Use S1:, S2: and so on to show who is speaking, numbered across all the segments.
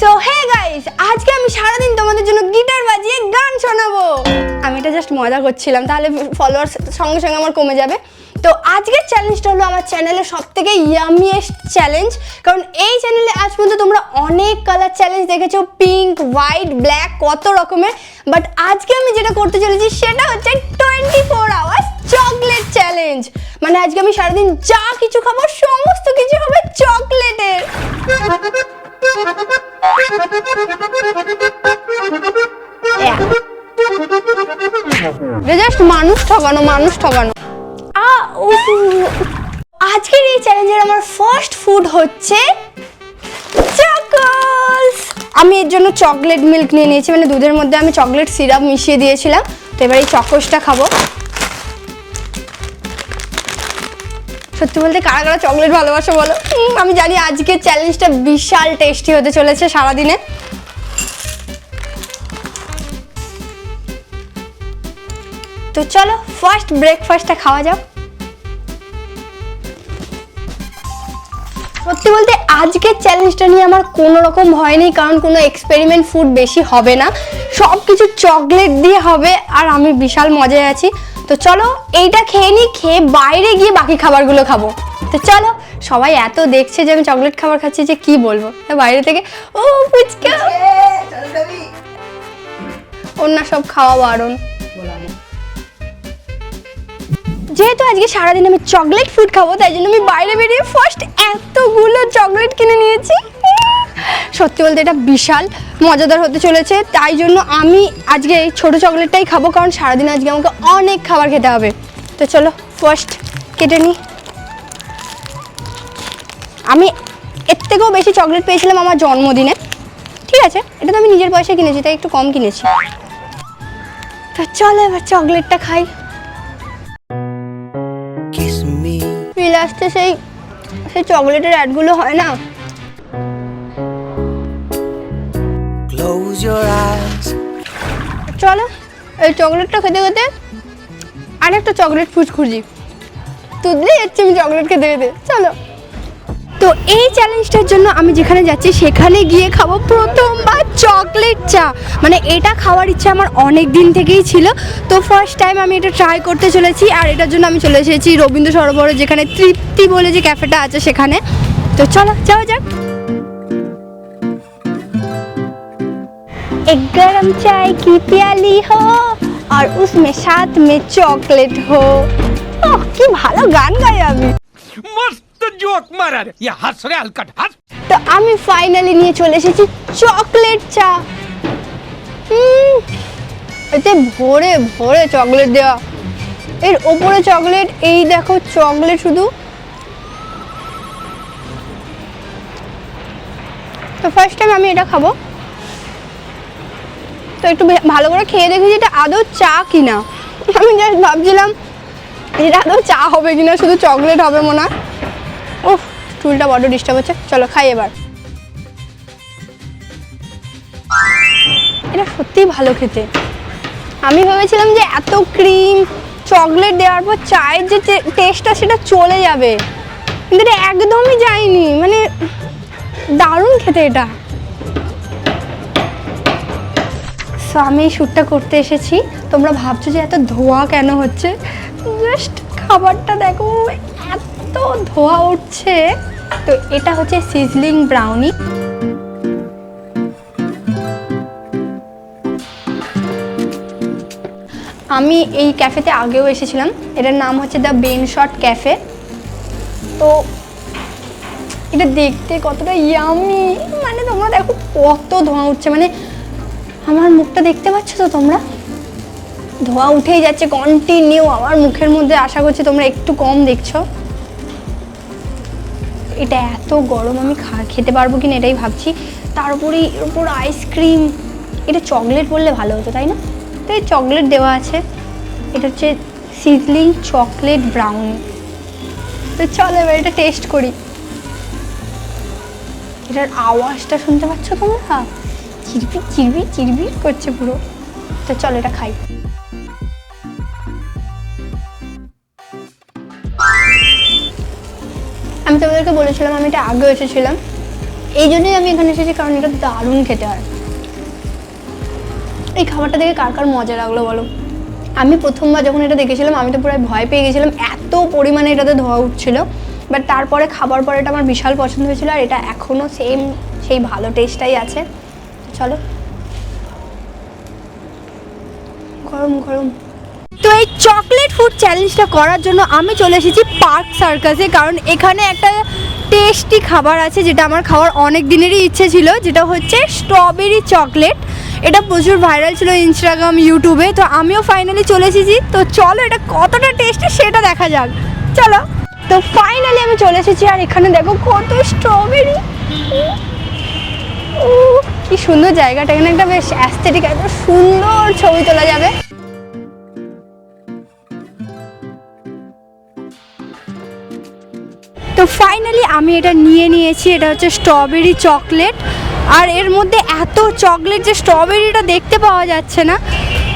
S1: So hey guys আজকে আমি সারাদিন তোমাদের জন্য গিটার বাজিয়ে গান শোনাবো। আমি এটা জাস্ট মজা করছিলাম, তাহলে ফলোয়ার্স সঙ্গে সঙ্গে আমার কমে যাবে। তো আজকের চ্যালেঞ্জটা হলো আমার চ্যানেলের সব থেকে ইয়ামিয়েস্ট চ্যালেঞ্জ কারণ এই চ্যানেলে আজ পর্যন্ত তোমরা অনেক কালার চ্যালেঞ্জ দেখেছ পিঙ্ক হোয়াইট ব্ল্যাক কত রকমের। বাট আজকে আমি যেটা করতে চলেছি, সেটা হচ্ছে twenty four hours chocolate challenge মানে আজকে আমি সারাদিন যা কিছু খাব, সমস্ত কিছু হবে চকলেটের জাস্ট মানুষ ঠকানো মানুষ ঠকানো উফ। আজকের এই চ্যালেঞ্জের আমার ফার্স্ট ফুড হচ্ছে চকোস আমি এর জন্য চকলেট মিল্ক নিয়ে নিয়েছি মানে দুধের মধ্যে আমি চকলেট সিরাপ মিশিয়ে দিয়েছিলাম তো এবার এই চকোসটা খাব সত্যি বলতে কারা কারা চকলেট ভালোবাসো বলো? আমি জানি আজকের চ্যালেঞ্জটা বিশাল টেস্টি হতে চলেছে সারাদিনে। তো চলো ফার্স্ট ব্রেকফাস্টটা খাওয়া যাক। সত্যি বলতে আজকের চ্যালেঞ্জটা নিয়ে আমার কোনো রকম ভয় নেই, কারণ কোনো এক্সপেরিমেন্ট ফুড বেশি হবে না। সব কিছু চকলেট দিয়ে হবে, আর আমি বিশাল মজায় আছি। তো চলো এইটা খেয়ে নিই খেয়ে বাইরে গিয়ে বাকি খাবারগুলো খাব। তো চলো সবাই এত দেখছে যে আমি চকলেট খাবার খাচ্ছি যে কি বলব? তো বাইরে থেকে ও ফুচকা! অন্য সব খাওয়া বারণ। যেহেতু আজকে সারাদিন আমি চকলেট ফুড খাব তাই জন্য আমি বাইরে বেরিয়ে ফার্স্ট এতগুলো চকলেট কিনে নিয়েছি। সত্যি বলতে এটা বিশাল মজাদার হতে চলেছে। তাই জন্য আমি আজকে এই ছোটো চকলেটটাই খাব কারণ সারাদিন আজকে আমাকে অনেক খাবার খেতে হবে। তো চলো ফার্স্ট কেটে নিই। আমি এর থেকেও বেশি চকলেট পেয়েছিলাম আমার জন্মদিনে। ঠিক আছে এটা তো আমি নিজের পয়সায় কিনেছি তাই একটু কম কিনেছি। তো চলো এবার চকলেটটা খাই। সেই সেই চকলেটের অ্যাডগুলো হয় না?
S2: Close your eyes.
S1: চলো, এই চকলেটটা খেতে খেতে আরেকটা চকলেট ফুড খুঁজি। তুদলে যাচ্ছি আমি চকলেট খেতে খেতে। চলো। তো এই চ্যালেঞ্জটার জন্য আমি যেখানে যাচ্ছি, সেখানে গিয়ে খাব প্রথমবার চকলেট চা। মানে এটা খাওয়ার ইচ্ছা আমার অনেক দিন থেকেই ছিল। তো ফার্স্ট টাইম আমি এটা ট্রাই করতে চলেছি আর এটার জন্য আমি চলে এসেছি রবীন্দ্র সরোবরে, যেখানে তৃপ্তি বলে যে ক্যাফেটা আছে সেখানে। তো চলো, যাওয়া যাক। एक गरम चाय की प्याली हो और उसमें साथ में चॉकलेट हो ওহ, কি ভালো গান গাই আমি
S3: मस्त जोक मारा रे या हंस रे हलकट हंस
S1: তো আমি ফাইনালি নিয়ে চলে এসেছি চকলেট চা হুম, এতে ভরে ভরে চকলেট দেওয়া এর ওপরে চকলেট এই দেখো চকলেট শুধু তো ফার্স্ট টাইম আমি এটা খাবো তো একটু ভালো করে খেয়ে দেখি যে এটা আদৌ চা কিনা। আমি জাস্ট ভাবছিলাম, এটা আদৌ চা হবে কিনা, শুধু চকলেট হবে মনে হয়। উফ, চুলটা বড্ড ডিস্টার্ব হচ্ছে। চলো খাই এবার। এটা সত্যিই ভালো খেতে। আমি ভেবেছিলাম যে এত ক্রিম চকলেট দেওয়ার পর চায়ের যে টেস্টটা সেটা চলে যাবে। কিন্তু এটা একদমই যায়নি। মানে দারুণ খেতে এটা। সো আমি এই শ্যুটটা করতে এসেছি। তোমরা ভাবছ যে এত ধোয়া কেন হচ্ছে? জাস্ট খাবারটা দেখো, এত ধোয়া উঠছে। তো এটা হচ্ছে সিজলিং ব্রাউনি আমি এই ক্যাফেতে আগেও এসেছিলাম। এটার নাম হচ্ছে দ্য বেন শট ক্যাফে তো এটা দেখতে কতটা ইয়ামি মানে তোমরা দেখো কত ধোঁয়া উঠছে। মানে আমার মুখটা দেখতে পাচ্ছ তো তোমরা? ধোয়া উঠেই যাচ্ছে কন্টিনিউ আমার মুখের মধ্যে আশা করছি তোমরা একটু কম দেখছ। এটা এত গরম, আমি খেতে পারব কিনা এটাই ভাবছি। তার উপরে এর উপর আইসক্রিম এটা চকলেট বললে ভালো হতো, তাই না? তো এই চকলেট দেওয়া আছে। এটা হচ্ছে সিজলিং চকলেট ব্রাউনি তো চলো এবার এটা টেস্ট করি। এটার আওয়াজটা শুনতে পাচ্ছ তোমরা? চিরবির চিরবির চিরবির করছে পুরো। তো চল, এটা খাই। আমি তোমাদেরকে বলেছিলাম, আমি এটা আগে এসেছিলাম। এই জন্যই আমি এখানে এসেছি, কারণ এটা দারুণ খেতে হয়। এই খাবারটা দেখে কার কার মজা লাগল বলো? আমি প্রথমবার যখন এটা দেখেছিলাম, আমি তো পুরো ভয় পেয়ে গেছিলাম, এত পরিমাণে এটাতে ধোয়া উঠছিল। বাট তারপরে, খাবার পরে এটা আমার বিশাল পছন্দ হয়েছিল, আর এটা এখনও সেম সেই ভালো টেস্টটাই আছে। চলো। গরম গরম। তো এই চকলেট ফুড চ্যালেঞ্জটা করার জন্য আমি চলে এসেছি পার্ক সার্কাসে কারণ এখানে একটা টেস্টি খাবার আছে যেটা আমার খাওয়ার অনেক দিনেরই ইচ্ছে ছিল, যেটা হচ্ছে স্ট্রবেরি চকলেট এটা প্রচুর ভাইরাল ছিল ইনস্টাগ্রাম ইউটিউবে তো আমিও ফাইনালি চলে এসেছি। তো চলো এটা কতটা টেস্টি সেটা দেখা যাক। চলো। তো ফাইনালি আমি চলে এসেছি আর এখানে দেখো কত স্ট্রবেরি কি সুন্দর জায়গাটা। এখানে একটা বেশ অ্যাস্থেটিক একটা সুন্দর ছবি তোলা যাবে। তো ফাইনালি আমি এটা নিয়ে নিয়েছি, এটা হচ্ছে স্ট্রবেরি চকলেট আর এর মধ্যে এত চকলেট যে স্ট্রবেরিটা দেখতে পাওয়া যাচ্ছে না।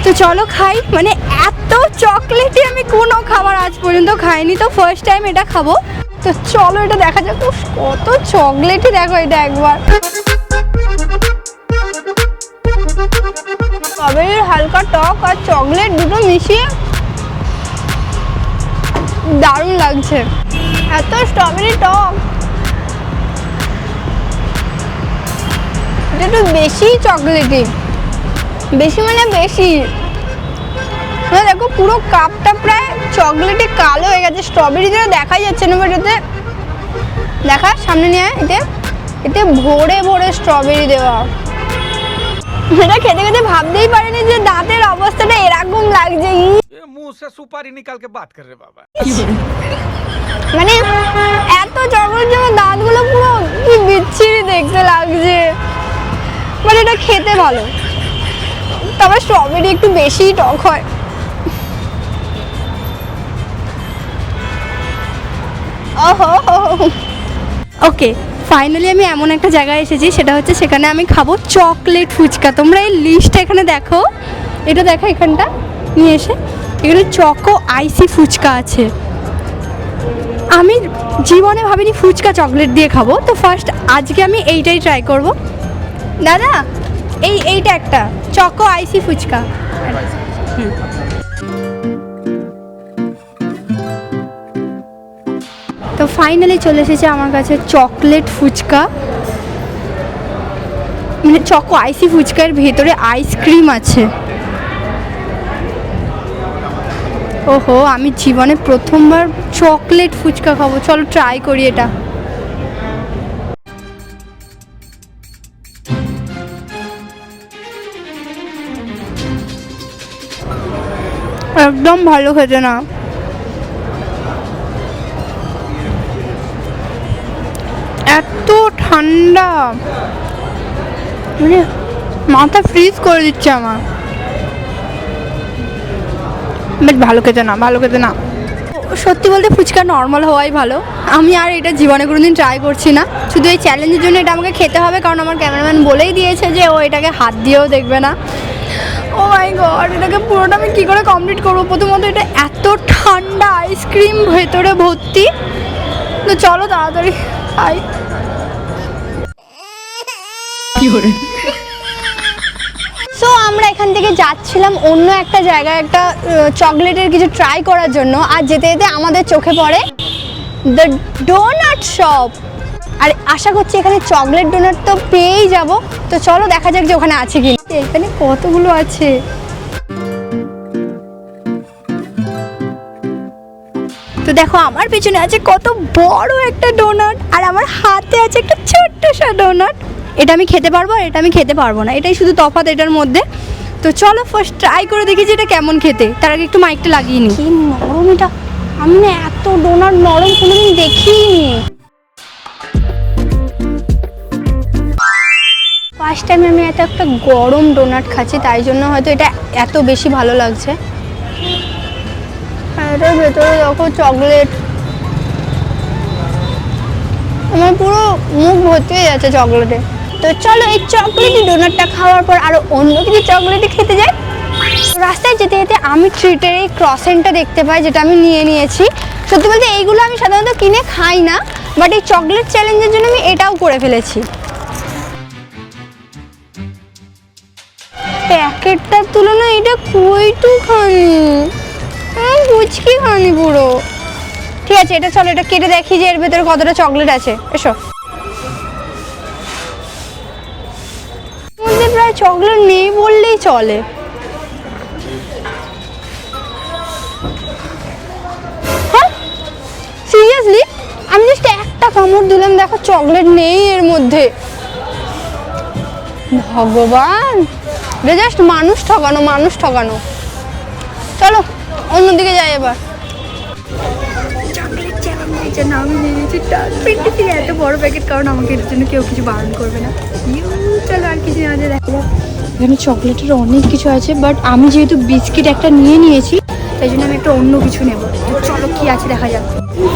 S1: তো চলো খাই মানে এত চকলেটই আমি কোনো খাবার আজ পর্যন্ত খাইনি, তো ফার্স্ট টাইম এটা খাব। তো চলো এটা দেখা যাক কত চকলেটই দেখো এটা একবার। স্ট্রবেরির হালকা টক আর চকলেট দুটো মিশিয়ে দারুণ লাগছে। এত স্ট্রবেরি টক। একটু বেশি চকলেটি। বেশি মানে বেশি। দেখো পুরো কাপটা প্রায় চকলেটে কালো হয়ে গেছে। স্ট্রবেরি যেটা দেখাই যাচ্ছে না বাট এতে দেখা, সামনে নিয়ে এতে এতে ভোরে ভোরে স্ট্রবেরি দেওয়া। এটা খেতে খেতে ভাবতেই পারেনি যে দাঁতের অবস্থাটা এরকম লাগছে।
S3: মুখ সুপারি নিকালকে বাত কর রে বাবা।
S1: মানে এত জবর জবর দাঁতগুলো পুরো কি বিচ্ছিরি দেখতে লাগছে। মানে এটা খেতে ভালো। তবে স্ট্রবেরি একটু বেশি টক হয়। ওহো। ওকে ফাইনালি আমি এমন একটা জায়গায় এসেছি সেটা হচ্ছে সেখানে আমি খাব চকলেট ফুচকা। তোমরা এই লিস্টটা এখানে দেখো। এটা দেখো এখানটা। নিয়ে এসে এখানে চকো আইসি ফুচকা আছে। আমি জীবনে ভাবিনি ফুচকা চকলেট দিয়ে খাব তো ফার্স্ট আজকে আমি এইটাই ট্রাই করব। দাদা এই এইটা একটা চকো আইসি ফুচকা। হুম। তো ফাইনালি চলে এসেছে আমার কাছে চকলেট ফুচকা। মানে চকো আইসি ফুচকার ভেতরে আইসক্রিম আছে। ওহো, আমি জীবনে প্রথমবার চকলেট ফুচকা খাব। চলো ট্রাই করি এটা। একদম ভালো খেতে না। ঠান্ডা। মানে মাথা ফ্রিজ করে দিচ্ছে আমার। বাট ভালো খেতে না, ভালো খেতে না। সত্যি বলতে ফুচকা নর্মাল হওয়াই ভালো। আমি আর এটা জীবনে কোনোদিন ট্রাই করছি না। শুধু এই চ্যালেঞ্জের জন্য এটা আমাকে খেতে হবে, কারণ আমার ক্যামেরাম্যান বলেই দিয়েছে যে ও এটাকে হাত দিয়েও দেখবে না। ও মাই গড এটাকে পুরোটা আমি কী করে কমপ্লিট করব? প্রথমত এটা এত ঠান্ডা আইসক্রিম ভেতরে ভর্তি। তো চলো তাড়াতাড়ি খাই। সো আমরা এখান থেকে যাচ্ছিলাম অন্য একটা জায়গায় একটা চকলেটের কিছু ট্রাই করার জন্য, আর যেতে যেতে আমাদের চোখে পড়ে দ্য ডোনাট শপ আর আশা করছি এখানে চকলেট ডোনাট তো পেয়েই যাব। তো চলো দেখা যাক যে ওখানে আছে কি এখানে কতগুলো আছে? তো দেখো, আমার পিছনে আছে কত বড় একটা ডোনাট আর আমার হাতে আছে একটা ছোট্ট সা ডোনাট এটা আমি খেতে পারব আর এটা আমি খেতে পারব না। এটাই শুধু তফাৎ এটার মধ্যে। তো চলো ফার্স্ট ট্রাই করে দেখি যে এটা কেমন খেতে। তার আগে একটু মাইকটা লাগিয়ে নি। কি নরম এটা। আমি না এত ডোনাট নরম কোনোদিন দেখিনি। ফার্স্ট টাইম আমি এত একটা গরম ডোনাট খাচ্ছি, তাই জন্য হয়তো এটা এত বেশি ভালো লাগছে। এটার ভেতরে দেখো চকলেট আমার পুরো মুখ ভর্তি হয়ে যাচ্ছে চকলেটে তো চলো এই চকলেটি ডোনাটটা খাওয়ার পর আরও অন্য কিছু চকলেটি খেতে যাই। রাস্তায় যেতে যেতে আমি ট্রিটের এই ক্রসেনটা দেখতে পাই, যেটা আমি নিয়ে নিয়েছি। সত্যি বলতে এইগুলো আমি সাধারণত কিনে খাই না বাট এই চকলেট চ্যালেঞ্জের জন্য আমি এটাও করে ফেলেছি।
S4: প্যাকেটটার তুলনা এটা কইটুখানি পুচকি হ্যাঁ, খানি পুরো। ঠিক আছে, এটা চলো, এটা কেটে দেখি যে এর ভেতরে কতটা চকলেট আছে। এসো। চকলেট নেই বললেই চলে। হ্যাঁ? সিরিয়াসলি আমি জাস্ট একটা কামড় দিলাম, দেখো চকলেট নেই এর মধ্যে। ভগবান! এটা জাস্ট মানুষ ঠকানো মানুষ ঠকানো। চলো, অন্যদিকে যাই এবার।
S1: চ্যালেঞ্জের জন্য আমি নিয়েছি টোয়েন্টি থ্রি এত বড় প্যাকেট কারণ আমাকে এর জন্য কেউ কিছু বারণ করবে না। চলো আর কিছু যাক। এখানে চকলেটের অনেক কিছু আছে বাট আমি যেহেতু বিস্কিট একটা নিয়ে নিয়েছি, তাই জন্য আমি একটা অন্য কিছু নেব। চলো কি আছে দেখা যাক।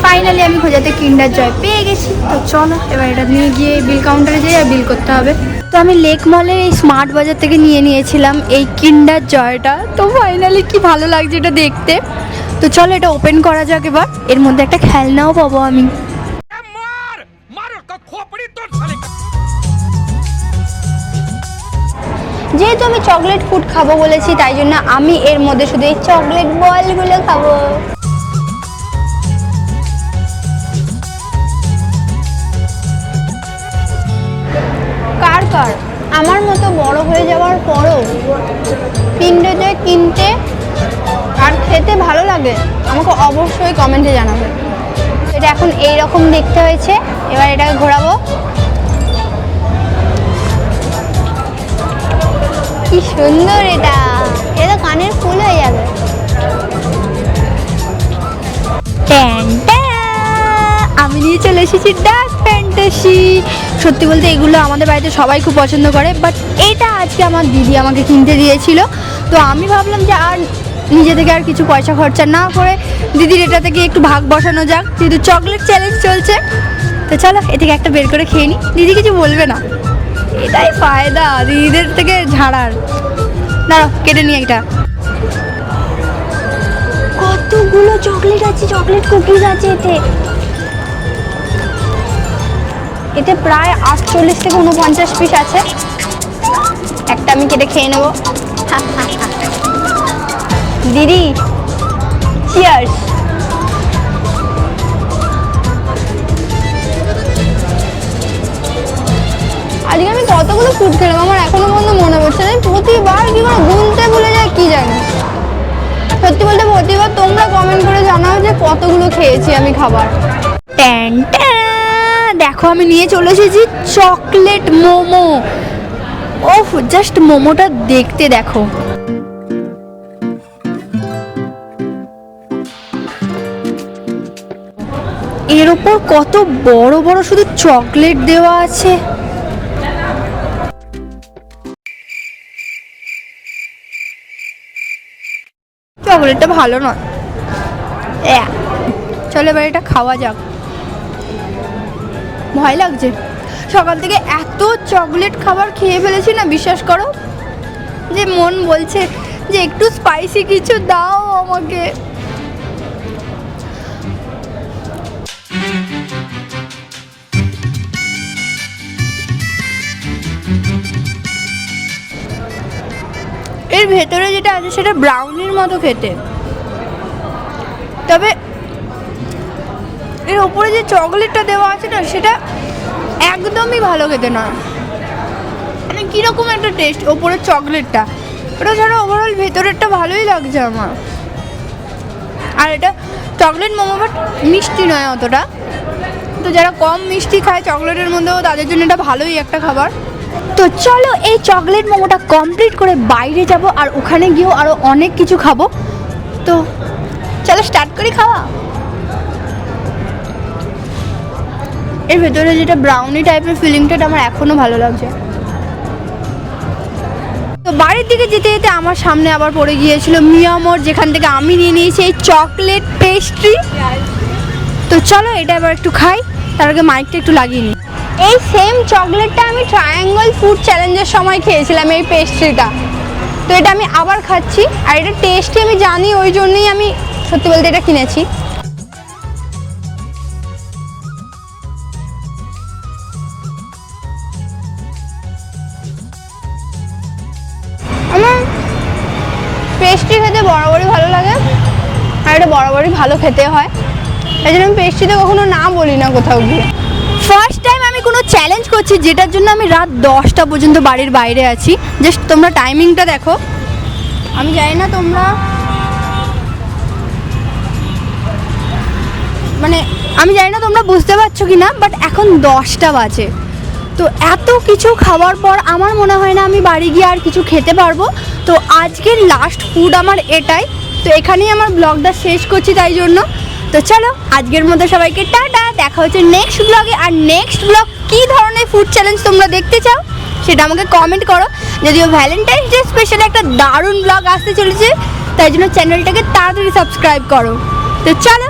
S1: ফাইনালি আমি খোঁজাতে কিন্ডার জয় পেয়ে গেছি। তো চলো, এবার এটা নিয়ে গিয়ে বিল কাউন্টারে আর বিল করতে হবে। তো আমি লেক মলের এই স্মার্ট বাজার থেকে নিয়ে নিয়েছিলাম এই কিন্ডার জয়টা তো ফাইনালি কি ভালো লাগছে এটা দেখতে। তো চলো এটা ওপেন করা যাক এবার। এর মধ্যে একটা খেলনাও পাবো আমি।
S4: যেহেতু আমি চকলেট ফুড খাব বলেছি তাই জন্য আমি এর মধ্যে শুধু এই চকলেট বলগুলো খাব। কার কার? আমার মতো বড় হয়ে যাওয়ার পরও পিণ্ডজয় কিনতে খেতে ভালো লাগে, আমাকে অবশ্যই কমেন্টে জানাবে। এটা এখন এই রকম দেখতে হয়েছে, এবার এটাকে ঘোরাবো। কি সুন্দর এটা এটা কানের ফুল হয়ে যাবে।
S1: আমি নিয়ে চলে এসেছি ডার্ক ফ্যান্টাসি সত্যি বলতে এগুলো আমাদের বাড়িতে সবাই খুব পছন্দ করে বাট এটা আজকে আমার দিদি আমাকে কিনতে দিয়েছিল। তো আমি ভাবলাম যে আর নিজে থেকে আর কিছু পয়সা খরচা না করে দিদির এটা থেকে একটু ভাগ বসানো যাক। যেহেতু চকলেট চ্যালেঞ্জ চলছে, তো চলো এ থেকে একটা বের করে খেয়ে নিই দিদি কিছু বলবে না। এটাই ফায়দা, দিদিদের থেকে ঝাড়ার। দাঁড়াও, কেটে নিই এটা
S4: কতগুলো চকলেট আছে চকলেট কুকিজ আছে এতে? এতে প্রায় আটচল্লিশ থেকে উনপঞ্চাশ পিস আছে। একটা আমি কেটে খেয়ে নেব। দিদি চিয়ার্স আজকে আমি কতগুলো ফুড খেলাম, আমার এখনও পর্যন্ত মনে পড়ছে না। প্রতিবার কি করে গুনতে ভুলে যায় কি জানি। সত্যি বলতে প্রতিবার তোমরা কমেন্ট করে জানাও যে কতগুলো খেয়েছি আমি খাবার।
S1: দেখো, আমি নিয়ে চলে এসেছি চকলেট মোমো। ওফ জাস্ট মোমোটা দেখতে দেখো। এর ওপর কত বড় বড় শুধু চকলেট দেওয়া আছে? চকলেটটা ভালো নয়। চলো এবার এটা খাওয়া যাক। ভয় লাগছে। সকাল থেকে এত চকলেট খাবার খেয়ে ফেলেছি না, বিশ্বাস করো? যে মন বলছে যে একটু স্পাইসি কিছু দাও আমাকে। এর ভেতরে যেটা আছে সেটা ব্রাউনির মতো খেতে। তবে এর ওপরে যে চকলেটটা দেওয়া আছে না, সেটা একদমই ভালো খেতে নয়। মানে কীরকম একটা টেস্ট ওপরের চকলেটটা ওটা ছাড়া ওভারঅল ভেতরেরটা ভালোই লাগছে আমার। আর এটা চকলেট মোমো বাট মিষ্টি নয় অতটা। তো যারা কম মিষ্টি খায় চকলেটের মধ্যেও তাদের জন্য এটা ভালোই একটা খাবার। তো চলো এই চকলেট মোমোটা কমপ্লিট করে বাইরে যাব আর ওখানে গিয়েও আরও অনেক কিছু খাব। তো চলো স্টার্ট করি খাওয়া। এর ভেতরে যেটা ব্রাউনি টাইপের ফিলিংটা আমার এখনও ভালো লাগছে। তো বাড়ির দিকে যেতে যেতে আমার সামনে আবার পড়ে গিয়েছিল মিয়ামর যেখান থেকে আমি নিয়ে নিয়েছি এই চকলেট পেস্ট্রি তো চলো এটা এবার একটু খাই, তার আগে মাইকটা একটু লাগিয়ে নিই।
S4: এই সেম চকলেটটা আমি ট্রায়াঙ্গল ফুড চ্যালেঞ্জের সময় খেয়েছিলাম, এই পেস্ট্রিটা তো এটা আমি আবার খাচ্ছি, আর এটা টেস্টি আমি জানি, ওই জন্যই আমি সত্যি বলতে এটা কিনেছি। আমার পেস্ট্রি খেতে
S1: বরাবরই ভালো লাগে, আর এটা বরাবরই ভালো খেতে হয়। এই জন্য আমি পেস্ট্রিতে কখনো না বলি না কোথাও গিয়ে। ফার্স্ট আমি কোনো চ্যালেঞ্জ করছি যেটার জন্য আমি রাত দশটা পর্যন্ত বাড়ির বাইরে আছি। জাস্ট তোমরা টাইমিংটা দেখো। আমি জানি না তোমরা মানে আমি জানি না তোমরা বুঝতে পারছ কি না বাট এখন দশটা বাজে। তো এত কিছু খাওয়ার পর আমার মনে হয় না আমি বাড়ি গিয়ে আর কিছু খেতে পারব। তো আজকের লাস্ট ফুড আমার এটাই। তো এখানেই আমার ব্লগটা শেষ করছি তাই জন্য। তো চলো, আজকের মতো সবাইকে টাটা, দেখা হচ্ছে নেক্সট ব্লগে আর নেক্সট ব্লগ কী ধরনের ফুড চ্যালেঞ্জ তোমরা দেখতে চাও, সেটা আমাকে কমেন্ট করো। যদিও ভ্যালেন্টাইন্স ডে স্পেশাল একটা দারুণ ব্লগ আসতে চলেছে, তাই জন্য চ্যানেলটাকে তাড়াতাড়ি সাবস্ক্রাইব করো। তো চলো